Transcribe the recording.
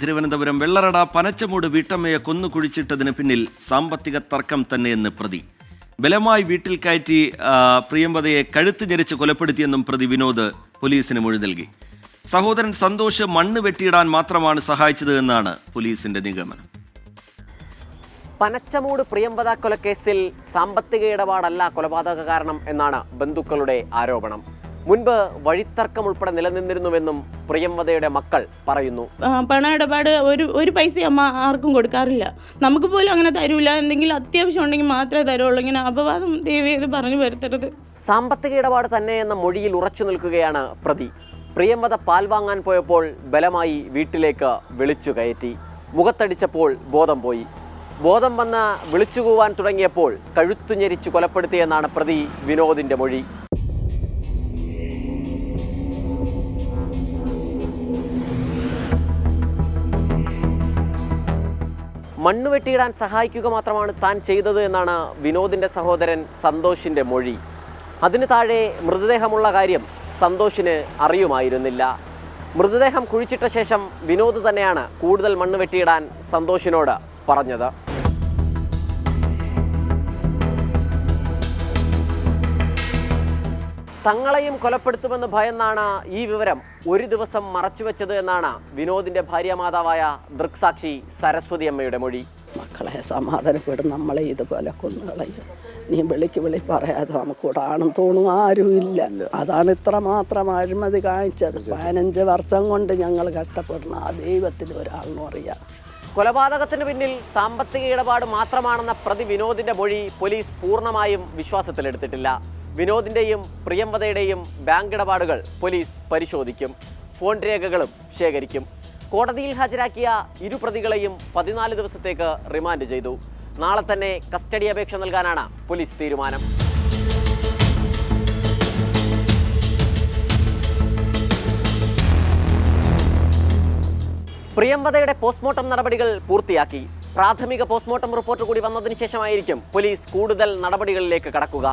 തിരുവനന്തപുരം വെള്ളറട പനച്ചമൂട് വീട്ടമ്മയെ കൊന്നു കുഴിച്ചിട്ടതിന് പിന്നിൽ സാമ്പത്തിക തർക്കം തന്നെയെന്ന് പ്രതി. ബലമായി വീട്ടിൽ കയറ്റി പ്രിയമ്പതയെ കഴുത്ത് ഞെരിച്ച് കൊലപ്പെടുത്തിയെന്നും പ്രതി വിനോദ് പോലീസിന് മൊഴി നൽകി. സഹോദരൻ സന്തോഷ് മണ്ണ് വെട്ടിയിടാൻ മാത്രമാണ് സഹായിച്ചത് എന്നാണ് പോലീസിന്റെ നിഗമനം. പനച്ചമൂട് പ്രിയമ്പത കൊലക്കേസിൽ സാമ്പത്തിക ഇടപാടല്ല കൊലപാതക കാരണം എന്നാണ് ബന്ധുക്കളുടെ ആരോപണം. മുൻപ് വഴിത്തർക്കം ഉൾപ്പെടെ നിലനിന്നിരുന്നുവെന്നും പ്രിയംവദയുടെ മക്കൾ പറയുന്നു. പണ ഇടപാട് ഒരു ഒരു പൈസ അമ്മ ആർക്കും കൊടുക്കാറില്ല. നമുക്ക് പോലും അങ്ങനെ തരൂല. എന്തെങ്കിലും അത്യാവശ്യം ഉണ്ടെങ്കിൽ മാത്രമേ തരുള്ളൂ. ഇങ്ങനെ അപവാദം ദേവി ഇത് പറഞ്ഞു വരുത്തരുത്. സാമ്പത്തിക ഇടപാട് തന്നെ എന്ന മൊഴിയിൽ ഉറച്ചു നിൽക്കുകയാണ് പ്രതി. പ്രിയംവദ പാൽ വാങ്ങാൻ പോയപ്പോൾ ബലമായി വീട്ടിലേക്ക് വിളിച്ചു കയറ്റി. മുഖത്തടിച്ചപ്പോൾ ബോധം പോയി. ബോധം വന്ന് വിളിച്ചുകൂവാൻ തുടങ്ങിയപ്പോൾ കഴുത്തു ഞെരിച്ചു കൊലപ്പെടുത്തിയെന്നാണ് പ്രതി വിനോദിന്റെ മൊഴി. മണ്ണ് വെട്ടിയിടാൻ സഹായിക്കുക മാത്രമാണ് താൻ ചെയ്തത് എന്നാണ് വിനോദിന്റെ സഹോദരൻ സന്തോഷിന്റെ മൊഴി. അതിന് താഴെ മൃതദേഹമുള്ള കാര്യം സന്തോഷിന് അറിയുമായിരുന്നില്ല. മൃതദേഹം കുഴിച്ചിട്ട ശേഷം വിനോദ് തന്നെയാണ് കൂടുതൽ മണ്ണ് വെട്ടിയിടാൻ സന്തോഷിനോട് പറഞ്ഞത്. തങ്ങളെയും കൊലപ്പെടുത്തുമെന്ന് ഭയന്നാണ് ഈ വിവരം ഒരു ദിവസം മറച്ചുവെച്ചത് എന്നാണ് വിനോദിന്റെ ഭാര്യ മാതാവായ ദൃക്സാക്ഷി സരസ്വതി അമ്മയുടെ മൊഴി. മക്കളെ സമാധാനപ്പെടും. നമ്മളെ ഇതുപോലെ കൊന്നുകളയും നീ വിളിക്ക് വിളി പറയാതെ നമുക്കിവിടെ ആണും തോണും ആരുമില്ല. അതാണ് ഇത്ര മാത്രം അഴിമതി കാണിച്ചത്. പതിനഞ്ച് വർഷം കൊണ്ട് ഞങ്ങൾ കഷ്ടപ്പെടുന്ന ആ ദൈവത്തിന് ഒരാളിനും അറിയാം. കൊലപാതകത്തിന് പിന്നിൽ സാമ്പത്തിക ഇടപാട് മാത്രമാണെന്ന പ്രതി വിനോദിന്റെ മൊഴി പോലീസ് പൂർണമായും വിശ്വാസത്തിലെടുത്തിട്ടില്ല. വിനോദിന്റെയും പ്രിയംവതയുടെയും ബാങ്ക് ഇടപാടുകൾ പോലീസ് പരിശോധിക്കും. ഫോൺ രേഖകളും ശേഖരിക്കും. കോടതിയിൽ ഹാജരാക്കിയ ഇരു പ്രതികളെയും പതിനാല് ദിവസത്തേക്ക് റിമാൻഡ് ചെയ്തു. നാളെ തന്നെ കസ്റ്റഡി അപേക്ഷ നൽകാനാണ് പോലീസ് തീരുമാനം. പ്രിയംവതയുടെ പോസ്റ്റ്മോർട്ടം നടപടികൾ പൂർത്തിയാക്കി. പ്രാഥമിക പോസ്റ്റ്മോർട്ടം റിപ്പോർട്ട് കൂടി വന്നതിന് ശേഷമായിരിക്കും പോലീസ് കൂടുതൽ നടപടികളിലേക്ക് കടക്കുക.